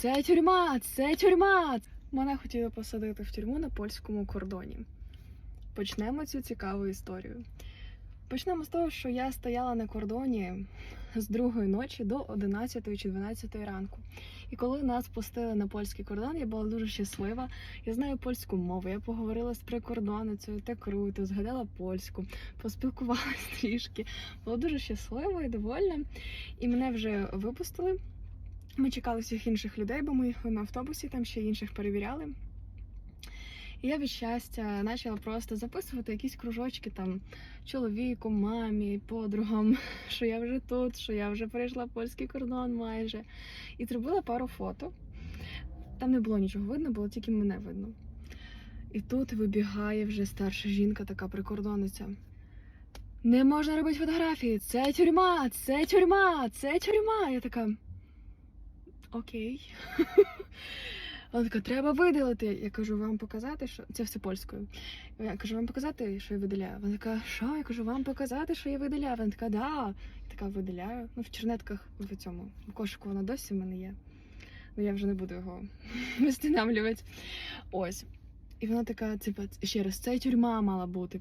це тюрма, це тюрма. Мене хотіли посадити в тюрму на польському кордоні. Почнемо цю цікаву історію. Почнемо з того, що я стояла на кордоні з другої ночі до 11 чи 12 ранку. І коли нас пустили на польський кордон, я була дуже щаслива. Я знаю польську мову, я поговорила з прикордонницею, так круто, згадала польську, поспілкувалася трішки. Була дуже щаслива і довольна. І мене вже випустили. Ми чекали всіх інших людей, бо ми їхали на автобусі, там ще інших перевіряли. І я від щастя почала просто записувати якісь кружочки там чоловіку, мамі, подругам, що я вже тут, що я вже перейшла польський кордон майже. І зробила пару фото. Там не було нічого видно, було тільки мене видно. І тут вибігає вже старша жінка, така прикордонниця. Не можна робити фотографії, це тюрма, це тюрма, це тюрма. Я така. Окей. Вона така, треба видалити. Я кажу, вам показати, що це все польською. Я кажу, вам показати, що я видаляю. Вона така, що? Я кажу, вам показати, що я видаляю. Вона така, да. Я така видаляю. Ну, в чернетках в цьому в кошику вона досі в мене є. Ну я вже не буду його встановлювати. Ось. І вона така, типа, ще раз, це тюрма мала бути.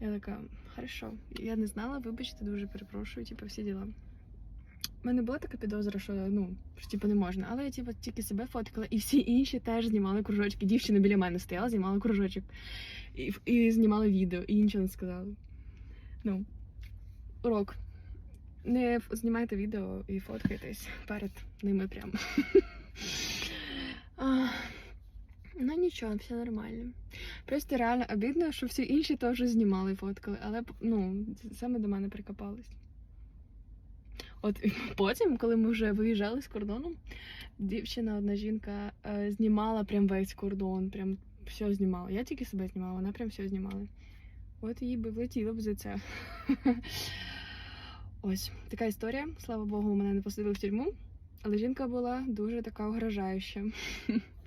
Я така, хорошо. Я не знала, вибачте, дуже перепрошую, типу, всі діла. У мене була така підозра, що ну, що типу не можна, але я типу, тільки себе фоткала, і всі інші теж знімали кружочки. Дівчина біля мене стояла, знімала кружочок. І, і знімала відео, і нічого не сказали. Ну, урок. Не знімайте відео і фоткайтесь перед ними прямо. Ну нічого, все нормально. Просто реально обідно, що всі інші теж знімали і фоткали, але ну, саме до мене прикопались. От потім, коли ми вже виїжджали з кордону, дівчина, одна жінка е, знімала прям весь кордон, прям все знімала. Я тільки себе знімала, вона прям все знімала. От їй би влетіло б за це. Ось така історія. Слава Богу, мене не посадили в тюрму, але жінка була дуже така угрожаюча.